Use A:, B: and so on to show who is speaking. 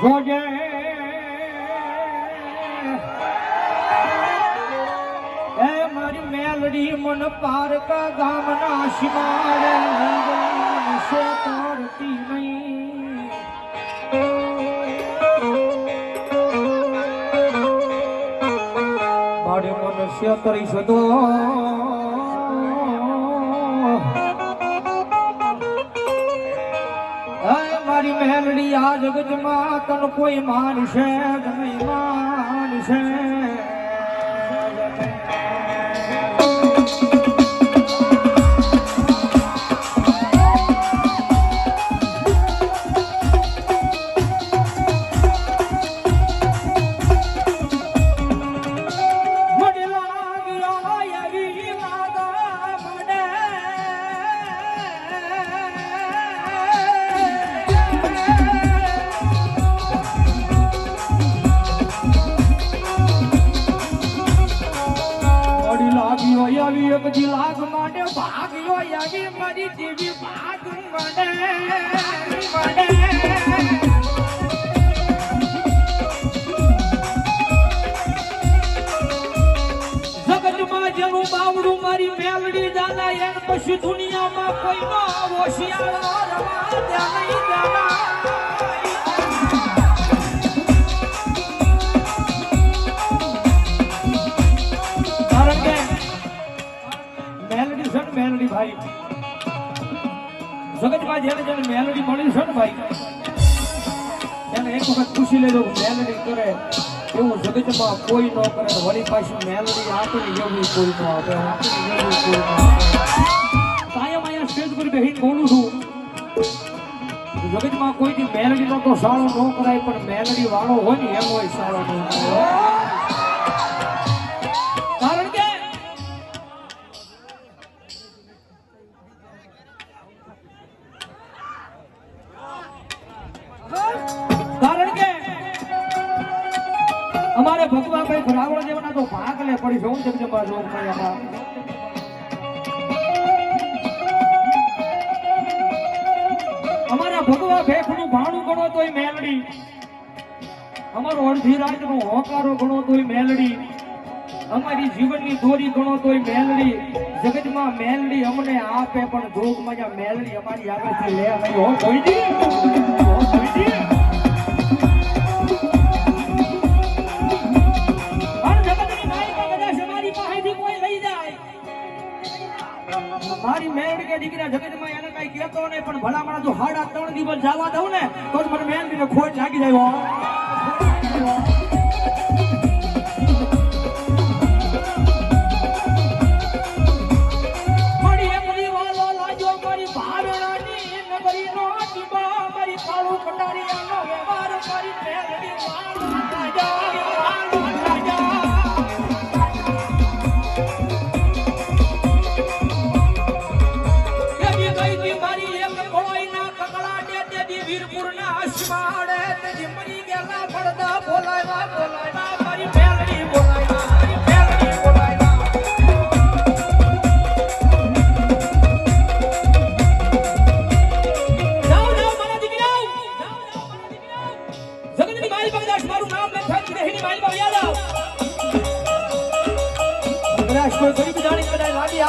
A: જોજે એ મારી મેલડી મન પારકા ગામના શિમારે છે તારતી નહીં. મારે મનુષ્ય કરી મારી મેલડી આ જગતમાં તન કોઈ માનશે નહીં માનશે. લાગ્યો એક લાગ માટે ભાગ્યો આવી મારી દેવી ભાગ મને. મને જગતમાં બાવડું મારી મેલડી એન પછી દુનિયામાં કોઈ નો હોશિયારો રવા નહીં જાના. ભાઈ. જગતમાં જેને જેને મેલડી મળી છે ને ભાઈ, એને એક વખત પૂછી લેજો મેલડી કરે એવું જગતમાં કોઈ ન કરે વળી પાછી મેલડી આપણી એવું કોઈ ન આપે આપે ને એવું કોઈ ન આપે. કાયમ અહીંયા સ્ટેજ પર બેહીને બોલું છું. જગતમાં મેલડી મેલડીનો તો સાળો ન કરાય, પણ મેલડી વાળો હોય ને એમ હોય સાળો ન કરાય. અમારે ભગવાન ભાઈ ભરાવળ જેવાના તો ભાગ લે, પડી જવું જગદંબા જોગમાં અમારા ભગવા ભેખનું ભાણું ગણો તોય મેલડી. અમારો અડધીરાજ નો હોકારો ગણો તોય મેલડી. અમારી જીવનની દોરી ગણો તોય મેલડી. જગતમાં મેલડી અમને આપે, પણ જોગમાં મેલડી અમારી આગળથી લે નહીં. હો કોઈજી મારી મેળ કે દીકરા જગતમાં એને કઈ કહેતો નહીં, પણ ભલા મારા જો હાડા ત્રણ દિવસ જવા દઉં ને, તો મને મેલડીને ખોટ જાગી જાય બાંગ્લાદેશ મારું નામ લખાવી દેહની માલમાં યાદ આવ બાંગ્લાદેશ કોઈ ગરીબ જાણે કદાચ લાગી